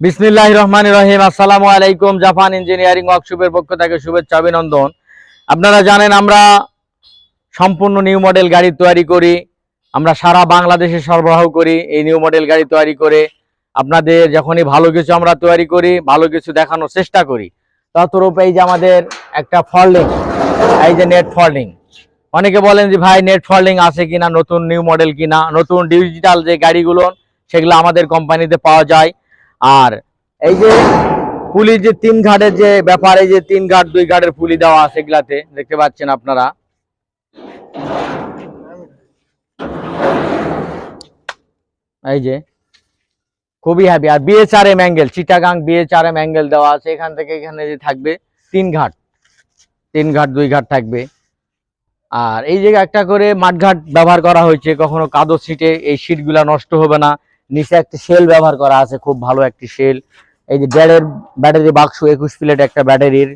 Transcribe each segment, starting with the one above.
বিসমিল্লাহ রহমান রহিম। আসসালামু আলাইকুম, জাপান ইঞ্জিনিয়ারিং ওয়ার্কশপের পক্ষ থেকে শুভেচ্ছা, অভিনন্দন। আপনারা জানেন আমরা সম্পূর্ণ নিউ মডেল গাড়ি তৈরি করি, আমরা সারা বাংলাদেশে সরবরাহ করি এই নিউ মডেল গাড়ি তৈরি করে। আপনাদের যখনই ভালো কিছু আমরা তৈরি করি, ভালো কিছু দেখানোর চেষ্টা করি, ততরূপ এই যে আমাদের একটা ফল্ডিং এই যে নেট ফল্ডিং অনেকে বলেন যে, ভাই নেট ফল্ডিং আছে কিনা? নতুন নিউ মডেল কিনা? নতুন ডিজিটাল যে গাড়িগুলো, সেগুলো আমাদের কোম্পানিতে পাওয়া যায়। আর এই যে পুলি যে তিন ঘাটের যে ব্যাপার, এই যে তিন ঘাট, দুই ঘাটের পুলি দেওয়া আছে এগুলাতে, দেখতে পাচ্ছেন আপনারা? এই যে, খুবই হ্যাপি আর BHRM angle Chittagong BHRM angle দেওয়া আছে, এখান থেকে এখানে যে থাকবে তিন ঘাট। তিন ঘাট, দুই ঘাট থাকবে। আর এই যে একটা করে মাঠঘাট ব্যবহার করা হয়েছে, কখনো কাদো সিটে এই সিটগুলা নষ্ট হবে না। নিচে একটি শেল ব্যবহার করা আছে, খুব ভালো একটি শেল এই যে ব্যাডের ব্যাটারি বাক্স একুশ প্লেট একটা ব্যাটারির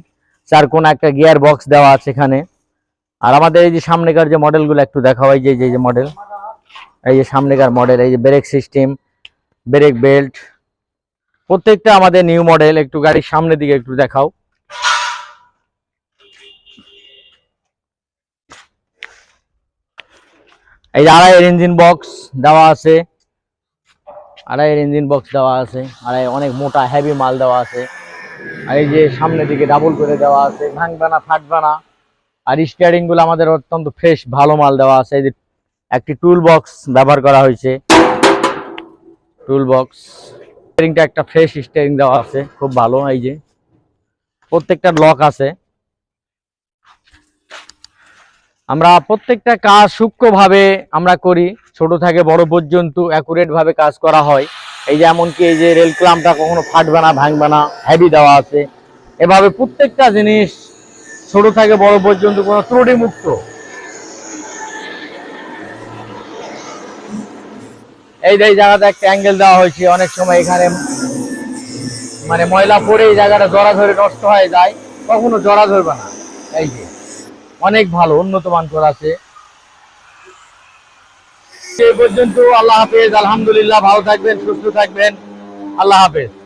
চার কোন একটা গিয়ার বক্স দেওয়া আছে এখানে। আর আমাদের এই যে সামনেকার যে মডেলগুলো একটু দেখাও, এই যে যে- যে মডেল এই যে সামনেকার মডেল এই যে ব্রেক সিস্টেম ব্রেক বেল্ট প্রত্যেকটা আমাদের নিউ মডেল একটু গাড়ির সামনের দিকে একটু দেখাও। এই যে আড়াইয়ের ইঞ্জিন বক্স দেওয়া আছে। আড়াইয়ের ইঞ্জিন বক্স দেওয়া আছে আড়াই অনেক মোটা হেভি মাল দেওয়া আছে। আর এই যে সামনের দিকে ডাবল করে দেওয়া আছে ভাঙবে না আর স্টিয়ারিংগুলো আমাদের অত্যন্ত ফ্রেশ ভালো মাল দেওয়া আছে। এই যে একটি টুল বক্স ব্যবহার করা হয়েছে। টুল বক্স স্টিয়ারিংটা একটা ফ্রেশ স্টিয়ারিং দেওয়া আছে, খুব ভালো, এই যে। প্রত্যেকটা লক আছে। আমরা প্রত্যেকটা কাজ সূক্ষ্মভাবে আমরা করি, ছোট থেকে বড় পর্যন্ত অ্যাকুরেটভাবে কাজ করা হয়। এই যে এমনকি এই যে রেল ক্লামটা কখনো ফাটবে না, ভাঙবে না হ্যাভি দেওয়া আছে। এভাবে প্রত্যেকটা জিনিস ছোট থেকে বড় পর্যন্ত কোনো ত্রুটি মুক্ত এই যে এই জায়গাতে একটা অ্যাঙ্গেল দেওয়া হয়েছে, অনেক সময় এখানে মানে ময়লা পড়ে এই জায়গাটা জড়া ধরে নষ্ট হয়ে যায়, কখনো জড়া ধরবে না। এই যে। অনেক ভালো, উন্নত মান করা আছে। সে পর্যন্ত আল্লাহ হাফেজ, আলহামদুলিল্লাহ, ভালো থাকবেন, সুস্থ থাকবেন। আল্লাহ হাফেজ।